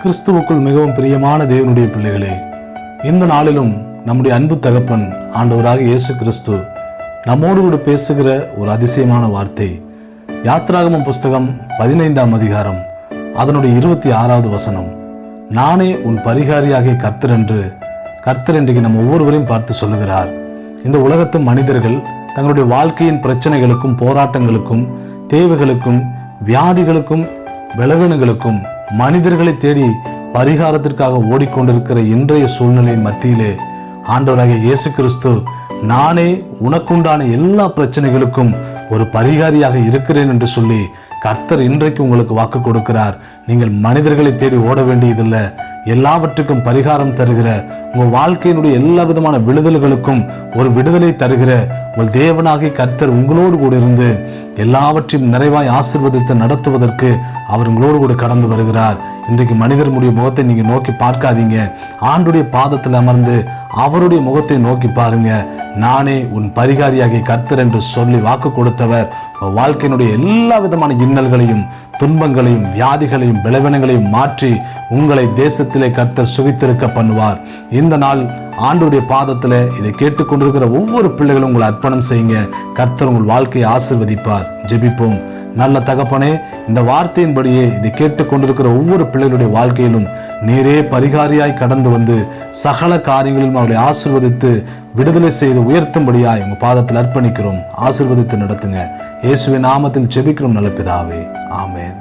கிறிஸ்துவுக்குள் மிகவும் பிரியமான தேவனுடைய பிள்ளைகளே இந்த நாளிலும் நம்முடைய அன்பு தகப்பன் ஆண்டவராக இயேசு கிறிஸ்து நம்மோடு கூட பேசுகிற ஒரு அதிசயமான வார்த்தை யாத்ராகமம் புஸ்தகம் பதினைந்தாம் அதிகாரம் அதனுடைய இருபத்தி ஆறாவது வசனம். நானே உன் பரிகாரியாகிய கர்த்தர் என்று கர்த்தர் இன்றைக்கு நம்ம ஒவ்வொருவரையும் பார்த்து சொல்லுகிறார். இந்த உலகத்து மனிதர்கள் தங்களுடைய வாழ்க்கையின் பிரச்சனைகளுக்கும் போராட்டங்களுக்கும் தேவைகளுக்கும் வியாதிகளுக்கும் பலவீனங்களுக்கும் மனிதர்களை தேடி பரிகாரத்திற்காக ஓடிக்கொண்டிருக்கிற இன்றைய சூழ்நிலையின் மத்தியிலே ஆண்டவராகிய இயேசு கிறிஸ்து நானே உனக்குண்டான எல்லா பிரச்சனைகளுக்கும் ஒரு பரிகாரியாக இருக்கிறேன் என்று சொல்லி கர்த்தர் இன்றைக்கு உங்களுக்கு வாக்கு கொடுக்கிறார். நீங்கள் மனிதர்களை தேடி ஓட வேண்டியதில்லை. எல்லாவற்றுக்கும் பரிகாரம் தருகிற உங்கள் வாழ்க்கையினுடைய எல்லா விதமான விடுதல்களுக்கும் ஒரு விடுதலை தருகிற உங்கள் தேவனாகி கர்த்தர் உங்களோடு கூட இருந்து எல்லாவற்றையும் நிறைவாய் ஆசிர்வதித்து நடத்துவதற்கு அவர் உங்களோடு கூட கடந்து வருகிறார். இன்றைக்கு மனிதர்களுடைய முகத்தை நீங்கள் நோக்கி பார்க்காதீங்க. ஆண்டுடைய பாதத்தில் அமர்ந்து அவருடைய முகத்தை நோக்கி பாருங்க. நானே உன் பரிகாரியாகிய கர்த்தர் என்று சொல்லி வாக்கு கொடுத்தவர். வாழ்க்கையினுடைய எல்லா விதமான இன்னல்களையும் துன்பங்களையும் வியாதிகளையும் விளைவினங்களையும் மாற்றி உங்களை தேசத்திலே கர்த்தர் சுகித்திருக்க பண்ணுவார். இந்த நாள் ஆண்டுடைய பாதத்தில் இதை கேட்டுக்கொண்டிருக்கிற ஒவ்வொரு பிள்ளைகளும் உங்களை அர்ப்பணம் செய்யுங்க. கர்த்தர் உங்கள் வாழ்க்கையை ஆசிர்வதிப்பார். ஜெபிப்போம். நல்ல தகப்பனே இந்த வார்த்தையின்படியே இதை கேட்டுக்கொண்டிருக்கிற ஒவ்வொரு பிள்ளைகளுடைய வாழ்க்கையிலும் நீரே பரிகாரியாய் கடந்து வந்து சகல காரியங்களிலும் அவளை ஆசிர்வதித்து விடுதலை செய்து உயர்த்தும்படியாய் உங்கள் பாதத்தில் அர்ப்பணிக்கிறோம். ஆசிர்வதித்து நடத்துங்க. இயேசுவின் நாமத்தில் செபிக்கிறோம் நல்ல பிதாவே. ஆமேன்.